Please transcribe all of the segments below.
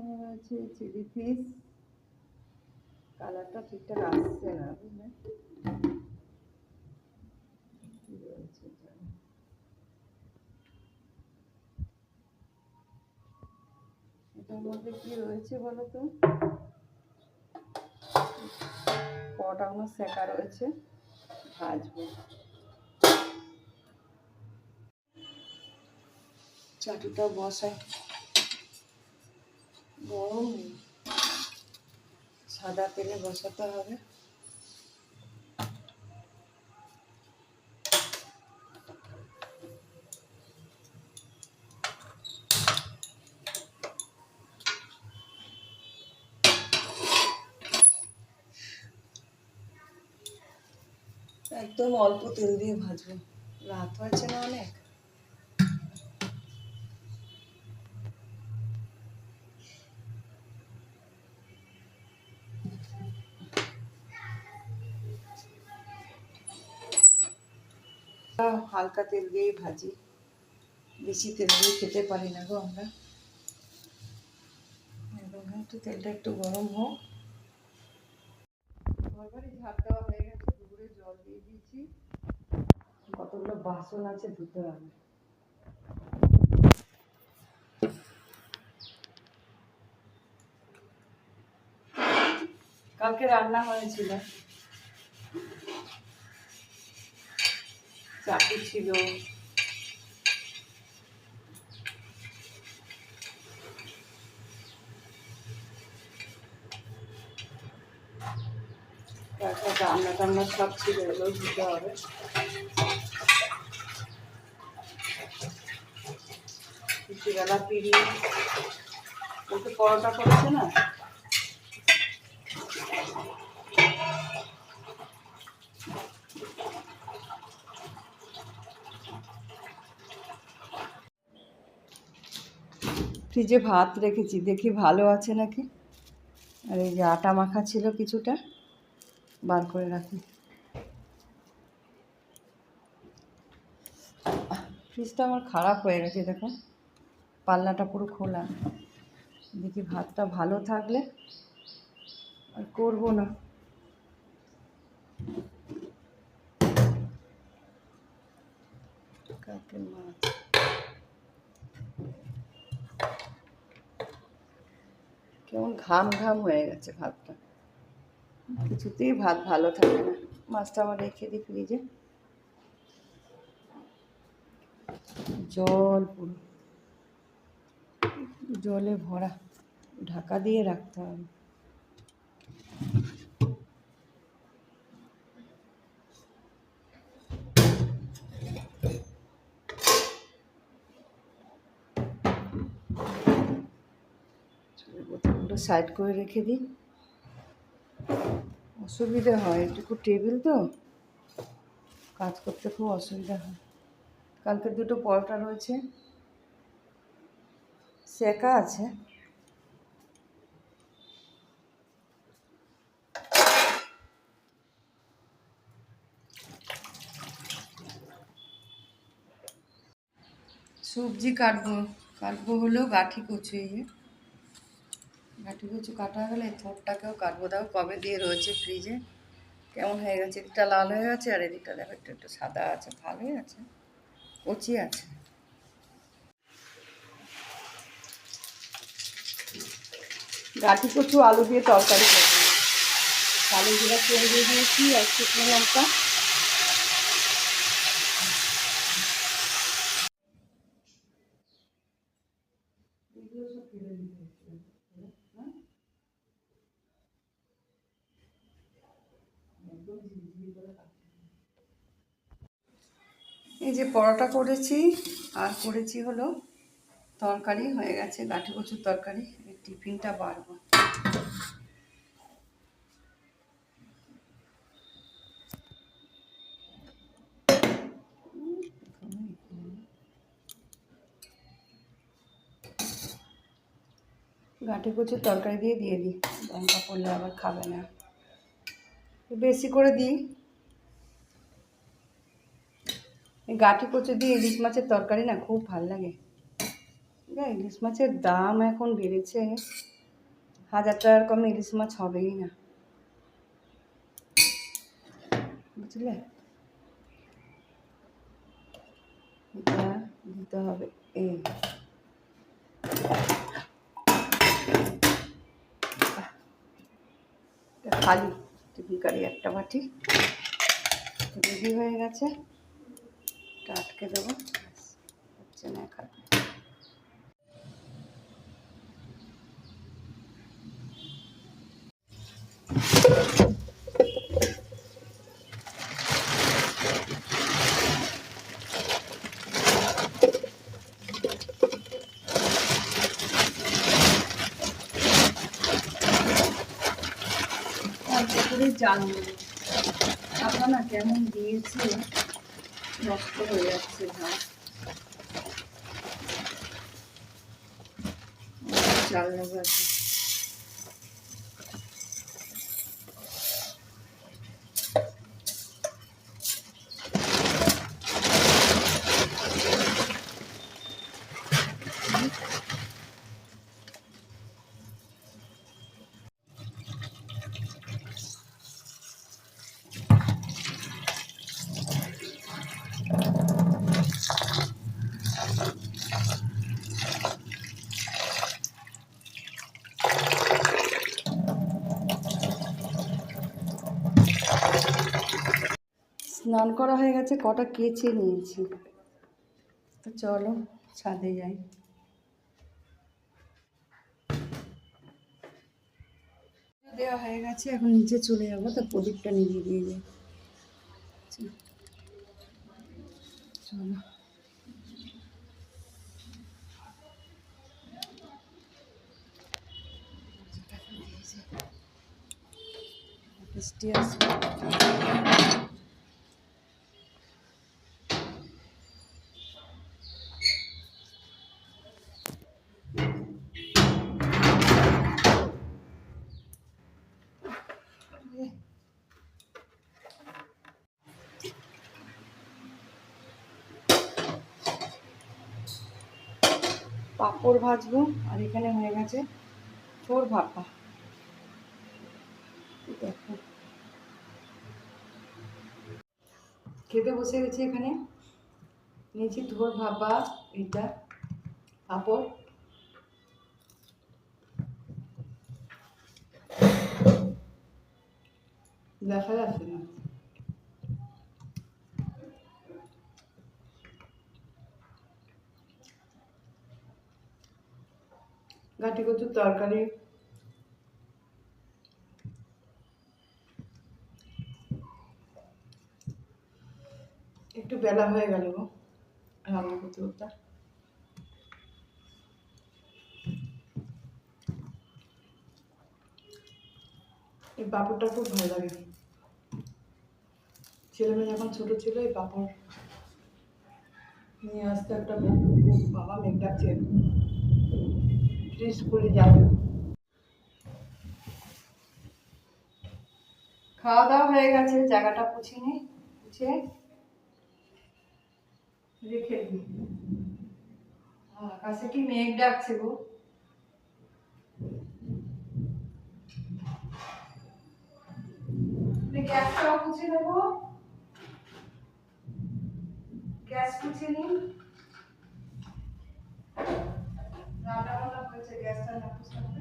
এখানে রয়েছে chilli fish কালারটা ঠিকঠাক আসছে না। বুঝলে এটার মধ্যে কি রয়েছে বলো তো? সেকা রয়েছে? ভাজবো। চাটুটা বসাই। গরম। সাদা তেলে বসাতে হবে। একদম অল্প তেল দিয়ে ভাজবো। রাত হয়েছে না অনেক? হালকা তেল দিয়েই ভাজি। বেশি তেল দিয়ে খেতে পারি না গো আমরা। একটু তেলটা একটু গরম হোক। ঘরবাড়ি ঝাড় দেওয়া হয়ে গেছে, দুপুরে জল দিয়ে দিয়েছি। কতগুলো বাসন আছে ধুতে হবে। কালকে রান্না হয়েছিল। চাকরি ছিল। তারপর রান্না টান্না সব ছিল, এগুলো দিতে হবে। কিছুবেলা পিড়িয়ে ওকে পরোটা করেছে না? ফ্রিজে ভাত রেখেছি, দেখি ভালো আছে নাকি? আর এই যে আটা মাখা ছিল কিছুটা, বার করে রাখি। ফ্রিজটা আমার খারাপ হয়ে গেছে, দেখো। পাল্লাটা পুরো খোলা। দেখি ভাতটা ভালো থাকলে আর করব না। কাকে মাছ কেমন ঘাম ঘাম হয়ে গেছে ভাতটা। কিছুতেই ভাত ভালো থাকে না। মাছটা আমার রেখে দিই ফ্রিজে। জল পুরো। জলে ভরা। ঢাকা দিয়ে রাখতে হবে। সাইড করে রেখে দিই। অসুবিধা হয় এটুকু টেবিল তো। কাজ করতে খুব অসুবিধা হয়। কালকে দুটো পরোটা রয়েছে। সেকা আছে। সবজি কাটবো। কাটবো হলো গাঠি কচু গাঠি কাটা গেলে থোরটাকেও কাটবো। দাও কবে দিয়ে রয়েছে ফ্রিজে। কেমন হয়ে গেছে? এদিকটা লাল হয়ে গেছে আর এদিকটা দেখো একটু একটু সাদা আছে, ভালোই আছে, কচি আছে। গাঠি কচু, আলু দিয়ে তরকারি করব। কালো জিরা তেল দিয়ে দিয়েছি, আর শুকনো লঙ্কা এগুলো সব ফেলে দিতে হচ্ছে, হ্যাঁ? একদম ঝিরিঝিরি করে কাটতে হবে। এই যে পরোটা করেছি, আর করেছি হলো তরকারি হয়ে গেছে, গাঠি কচুর তরকারি টিফিনটা বাড়বো। গাঁঠি কচুর তরকারি দিয়ে দিয়ে দিই লঙ্কা পড়লে আবার খাবে না। বেশি করে দিই এই গাঁঠি কচু দিয়ে ইলিশ মাছের তরকারি না খুব ভালো লাগে। ইলিশ মাছের দাম এখন বেড়েছে। হাজার টাকার কমে ইলিশ মাছ হবেই না। বুঝলে? এটা দিতে হবে এই। খালি। টিফিন কারি একটা বাটি। রেডি হয়ে গেছে। এটা আটকে দেবো ব্যাস, হচ্ছে না এক হাতে অল্প করে জাল দেবো আপনার না কেমন দিয়েছে নষ্ট হয়ে যাচ্ছে ধান চাল নেব স্নান করা হয়ে গেছে, কটা কেচে নিয়েছি। তো চলো, ছাদে যাই। দেওয়া হয়ে গেছে, এখন নিচে চলে যাব, তো প্রদীপটা নিয়ে দিয়ে যাই। চলো। পাঁপড় ভাজবো, আর এখানে হয়ে গেছে থোর ভাপা। দেখো। খেতে বসে গেছি এখানে। নিয়েছি থোর ভাপা এটা পাঁপড়। দেখা যাচ্ছে না গাটি কচুর তরকারি। একটু বেলা হয়ে গেল রান্না করতে করতে। এই পাঁপড়টা খুব ভালো লাগে। ছেলে মেয়ে যখন ছোট ছিল, এই পাঁপড় নিয়ে আসতে একটা বাবা মেঘ ডাকছে। স্কুলে যাবে। খাওয়া দাওয়া হয়ে গেছে, জায়গাটা পুছে নি পুছে রেখে দিই আকাশে কি মেঘ ডাকছে গো? গ্যাসটাও পুছে দেবো গ্যাস পুছে নিন রান্না বান্না হয়েছে গ্যাসটা না পুছতে হবে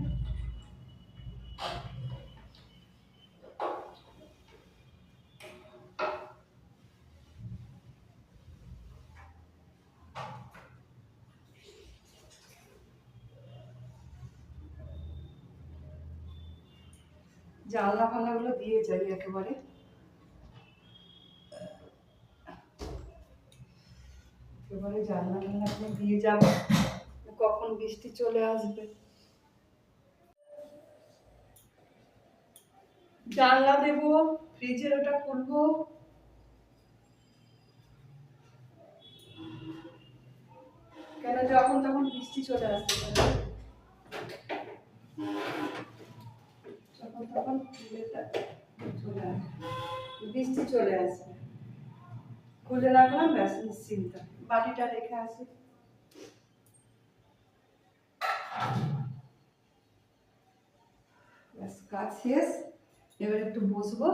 জানলা ফানলাগুলো দিয়ে যাই একেবারে। একেবারে জানলা টানলাগুলো দিয়ে যাব। কখন বৃষ্টি চলে আসবে? জানলা দেব, ফ্রিজের ওটা খুলবো। কেন যখন তখন বৃষ্টি চলে আসতে পারে তখন ফুলেটা চলে আসবে বৃষ্টি চলে আসে। খুলে রাখলাম ব্যাস নিশ্চিন্ত। বাড়িটা রেখে আসি। ব্যাস কাজ শেষ। এবার একটু বসবো।